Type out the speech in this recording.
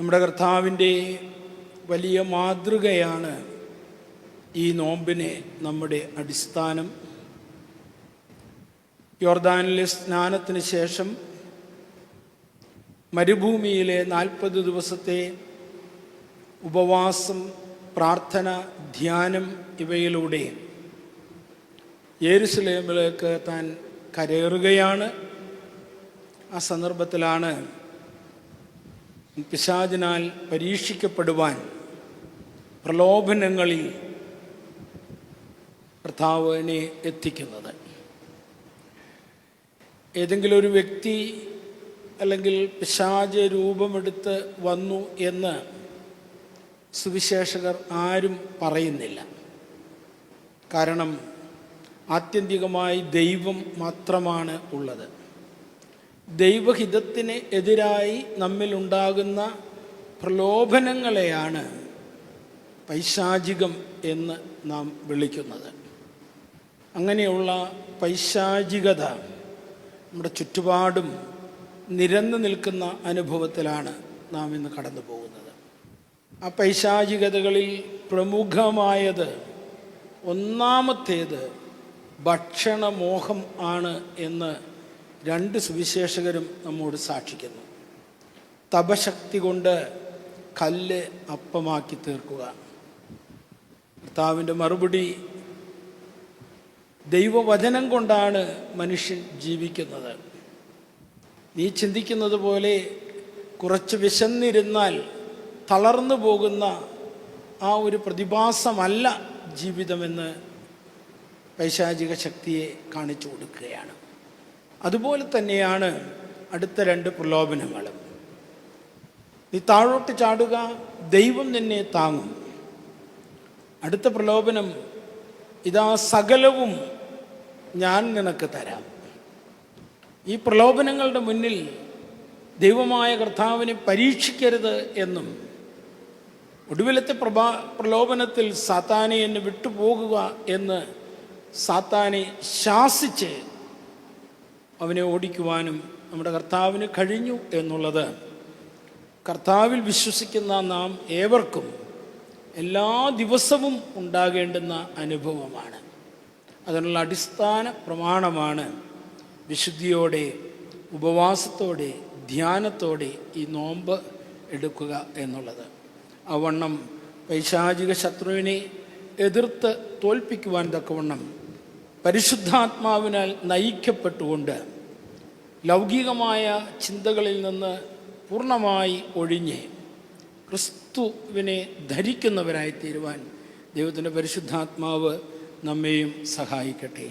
നമ്മുടെ കർത്താവിന്റെ വലിയ മാതൃകയാണ് ഈ നോമ്പിനെ നമ്മുടെ അടിസ്ഥാനം. യോർദാനിലെ സ്നാനത്തിന് ശേഷം മരുഭൂമിയിലെ നാൽപ്പത് ദിവസത്തെ ഉപവാസം പ്രാർത്ഥന ധ്യാനം ഇവയിലൂടെ യേരുസലേമിലേക്ക് താൻ കരയേറുകയാണ്. ആ സന്ദർഭത്തിലാണ് പിശാചിനാൽ പരീക്ഷിക്കപ്പെടുവാൻ പ്രലോഭനങ്ങളിൽ കർത്താവിനെ എത്തിക്കുന്നത്. ഏതെങ്കിലും ഒരു വ്യക്തി അല്ലെങ്കിൽ പിശാച രൂപമെടുത്ത് വന്നു എന്ന് സുവിശേഷകർ ആരും പറയുന്നില്ല. കാരണം ആത്യന്തികമായി ദൈവം മാത്രമാണ് ഉള്ളത്. ദൈവഹിതത്തിന് എതിരായി നമ്മിലുണ്ടാകുന്ന പ്രലോഭനങ്ങളെയാണ് പൈശാചികം എന്ന് നാം വിളിക്കുന്നത്. അങ്ങനെയുള്ള പൈശാചികത നമ്മുടെ ചുറ്റുപാടും നിരന്നു നിൽക്കുന്ന അനുഭവത്തിലാണ് നാം ഇന്ന് കടന്നു പോകുന്നത്. ആ പൈശാചികതകളിൽ പ്രമുഖമായത് ഒന്നാമത്തേത് ഭക്ഷണമോഹം ആണ് എന്ന് രണ്ട് സുവിശേഷകരും നമ്മോട് സാക്ഷിക്കുന്നു. തപശക്തി കൊണ്ട് കല്ല് അപ്പമാക്കി തീർക്കുക. കർത്താവിന്റെ മറുപടി ദൈവവചനം കൊണ്ടാണ് മനുഷ്യൻ ജീവിക്കുന്നത്. നീ ചിന്തിക്കുന്നത് പോലെ കുറച്ച് വിശന്നിരുന്നാൽ തളർന്നു പോകുന്ന ആ ഒരു പ്രതിഭാസമല്ല ജീവിതമെന്ന് പൈശാചിക ശക്തിയെ കാണിച്ചു കൊടുക്കുകയാണ്. അതുപോലെ തന്നെയാണ് അടുത്ത രണ്ട് പ്രലോഭനങ്ങളും. നീ താഴോട്ട് ചാടുക ദൈവം നിന്നെ താങ്ങും. അടുത്ത പ്രലോഭനം ഇതാ സകലവും ഞാൻ നിനക്ക് തരാം. ഈ പ്രലോഭനങ്ങളുടെ മുന്നിൽ ദൈവമായ കർത്താവിനെ പരീക്ഷിക്കരുത് എന്നും ഒടുവിലത്തെ പ്രഭാ പ്രലോഭനത്തിൽ സാത്താനെ എന്നെ വിട്ടുപോകുക എന്ന് സാത്താനെ ശാസിച്ച് അവനെ ഓടിക്കുവാനും നമ്മുടെ കർത്താവിന് കഴിഞ്ഞു എന്നുള്ളത്. കർത്താവിൽ വിശ്വസിക്കുന്ന നാം ഏവർക്കും എല്ലാ ദിവസവും ഉണ്ടാകേണ്ടുന്ന അനുഭവമാണ്. അതിനുള്ള അടിസ്ഥാന പ്രമാണമാണ് വിശുദ്ധിയോടെ ഉപവാസത്തോടെ ധ്യാനത്തോടെ ഈ നോമ്പ് എടുക്കുക എന്നുള്ളത്. അവണ്ണം പൈശാചിക ശത്രുവിനെ എതിർത്ത് തോൽപ്പിക്കുവാൻ തക്കവണ്ണം പരിശുദ്ധാത്മാവിനാൽ നയിക്കപ്പെട്ടുകൊണ്ട് ലൗകികമായ ചിന്തകളിൽ നിന്ന് പൂർണമായി ഒഴിഞ്ഞ് ക്രിസ്തുവിനെ ധരിക്കുന്നവരായി തീരുവാൻ ദൈവത്തിന്റെ പരിശുദ്ധാത്മാവ് നമ്മെയും സഹായിക്കട്ടെ.